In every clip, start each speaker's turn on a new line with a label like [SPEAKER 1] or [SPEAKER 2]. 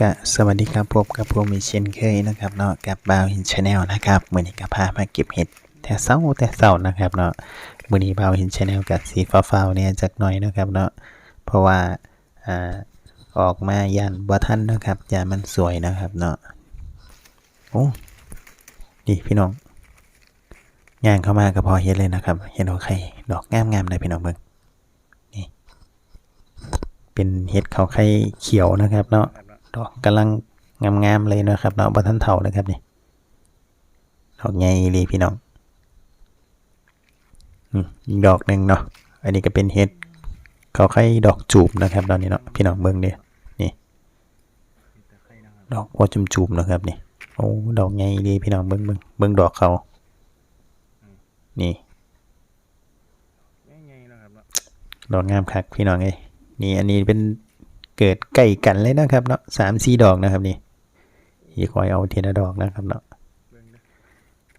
[SPEAKER 1] ก็สวัสดีครับพบกับผมอีเช่นเคยนะครับเนาะกับบาวหินชาแนลนะครับมื้อนี้ก็พามาเก็บเห็ดแต่เช้าแต่เช้านะครับเนาะมื้อนี้บาวหินชาแนลกับสีฟ้าๆเนี่ยจักหน่อยนะครับเนาะเพราะว่าอ่าออกมาย่านบ่ทันนะครับย่านมันสวยนะครับเนาะโอ้ดีพี่น้องย่างเข้ามาก็พอเห็นเลยนะครับ เห็นดอกไข่ดอกงามๆเลยพี่น้องเบิ่งนี่เป็นเห็ดเขาไข่เขียวนะครับ เนาะ ดอกกำลังงามๆเลยนะครับเนาะบัทันเถานะครับนี่ดอกใหญ่เลยพี่น้องอืมอีกดอกหนึ่งเนาะอันนี้ก็เป็นเห็ดเขาไข่ดอกจูบนะครับตอนนี้เนาะพี่น้องเบิ้งเดียนี่ดอกว่าจุ่มๆนะครับนี่โอ้ดอกใหญ่เลยพี่น้องเบิ้งเบิ้งเบิ้งดอกเขานี่ดอกงามคักพี่น้องเอ้นี่อันนี้เป็น เกิดใกล้กันเลยนะครับเนาะสามสี่ดอกนะครับนี่อีคอยเอาเทีละดอกนะครับเนาะ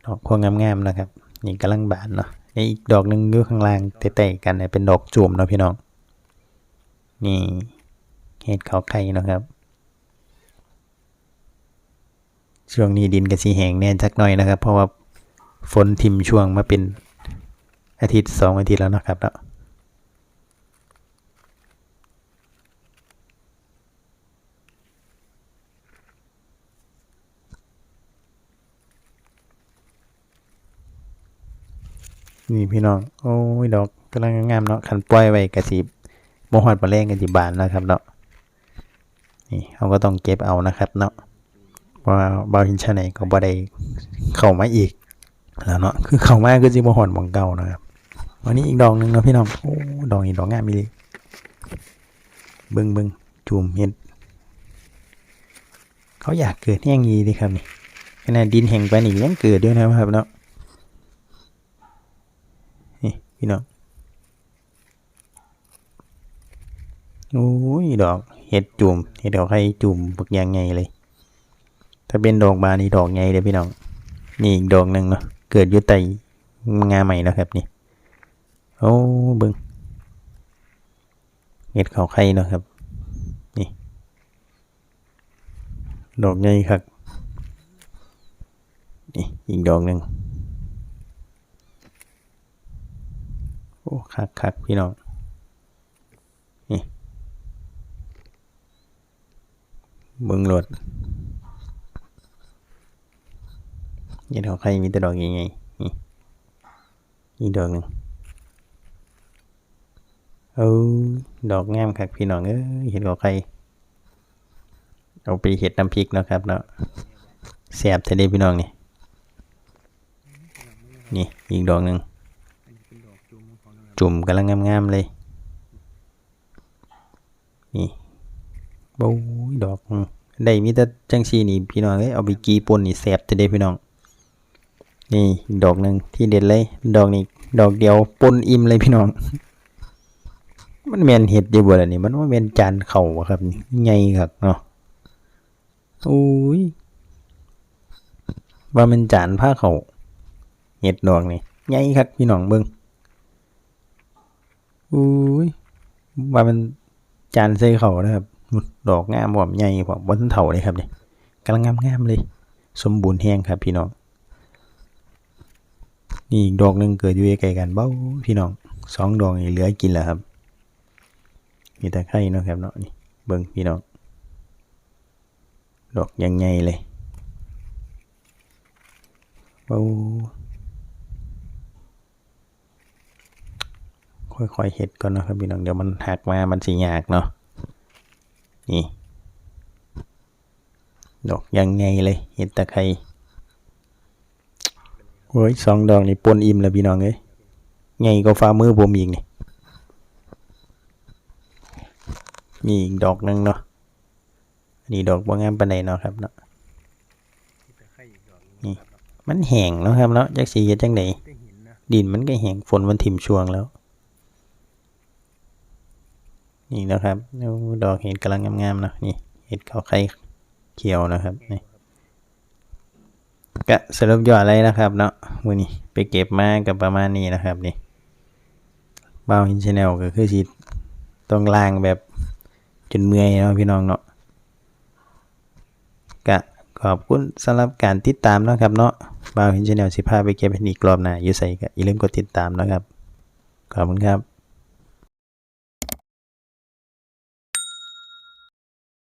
[SPEAKER 1] ดอกพวงงามๆนะครับ นี่กำลังบานเนาะนี่อีกดอกหนึ่งอยู่ข้างล่างเตะๆกันเนี่ยเป็นดอกจุ่มเนาะพี่น้องนี่เห็ดเขาไข่เนาะครับ ช่วงนี้ดินกระสีแห้งแน่นจักหน่อยนะครับ เพราะว่าฝนทิมช่วงมาเป็นอาทิตย์สองอาทิตย์แล้วนะครับเนาะ นี่พี่น้อง โอ้ยดอกกำลังงามเนาะขันปล่อยไว้กระสีโมหอดปลาแรงกระสีบานนะครับเนาะนี่เขาก็ต้องเก็บเอานะครับเนาะว่าบาวหินชาไหนก็บ่ได้เข้ามาอีกแล้วเนาะคือเข้ามาคือสิบ่หอดบังเก่านะครับวันนี้อีกดอกหนึ่งนะพี่น้องโอ้ดอกนี้ดอกงามมีเลยบิ่งบิ่งจุ่มเห็ดเขาอยากเกิดแห้งยีดีครับนี่ขนาดดินแห้งไปนี่ยังเกิดด้วยนะครับเนาะ นี่ พี่น้องโอ้ยดอกเห็ดจุ่มเห็ดดอกไข่จุ่มบักยางไงเลย ถ้าเป็นดอกบานนี่ดอกไงเลยพี่น้องนี่อีกดอกหนึ่งเนาะเกิดอยู่ใต้งาใหม่นะครับนี่โอ้บึงเห็ดเขาไข่เนาะครับ นี่ ดอกใหญ่ครับนี่อีกดอกหนึ่ง อ้คักคักพี่น้องนี่เบิ่งหลดยันเขาใครมีแต่ดอกยังไงนี่อีกดอกหนึ่งเอาดอกงามคักพี่น้องเอ้ยเห็นเขาใครเอาไปเห็ดน้ำพริกเนาะครับเนาะแซ่บทะเลพี่น้องนี่นี่อีกดอกหนึ่ง จุ่มกำลังงามๆเลย นี่โอ้ยดอกได้มีแต่จังซีนี่พี่น้องเอ้ยเอาไปกีปนนี่แซ่บจะได้พี่น้อง นี่ดอกหนึ่งที่เด็ดเลย ดอกนี้ดอกเดียวปนอิ่มเลยพี่น้อง มันแมนเห็ดเดียวบ่ล่ะนี่ มันว่าแมนจานเข่าครับใหญ่ครับเนาะโอ้ยว่ามันจานผ้าเข่าเห็ดดอกนี่ใหญ่ครับพี่น้องเบิ่ง อุ้ยว่ามันจานใส่เขานะครับดอกงามผมใหญ่ผมบนเถาเลยครับเนี่ยกำลังงามงามๆเลย สมบูรณ์แห้งครับ พี่น้องนี่อีกดอกหนึ่งเกิดอยู่ใกล้กันเบ้าพี่น้องสองดอกนี่เหลือกินแล้วครับมีแต่ไข่เนาะครับเนาะนี่เบิ่งพี่น้องดอกยังไงเลยเบ้ ค่อยๆเห็ดก่อนนะครับพี่น้องเดี๋ยวมันหักมามันสิยากเนาะนี่ดอกยังไงเลยเห็ดตะไคร้โอ้ยสองดอกนี่ปนอิ่มแล้วพี่น้องเอ้ยไงก็ฟ้ามือผมอีกนี่มีอีกดอกหนึงเนาะอันนี้ดอกบ่งามปานใดเนาะครับเนาะนี่มันแห้งเนาะครับเนาะจักสิเฮ็ดจังไดดินมันก็แห้งฝนมันถิ่มช่วงแล้ว นี่นะครับดอกเห็ดกำลังงามๆนะนี่เห็ดเขาไข่เขียวนะครับนี่ก็สรุปยอดอะไรนะครับเนาะมือนี้ไปเก็บมากับประมาณนี้นะครับนี่บ้าหินชาแนลก็คือสิต้องล้างแบบจนเมื่อยเนาะพี่น้องเนาะกะขอบคุณสำหรับการติดตามนะครับเนาะบ่าห็นชาแนลสิพาไปเก็บเห็ดอีกรอบหน้าอยู่ใส่ก็อย่าลืมกดติดตามนะครับขอบคุณครับ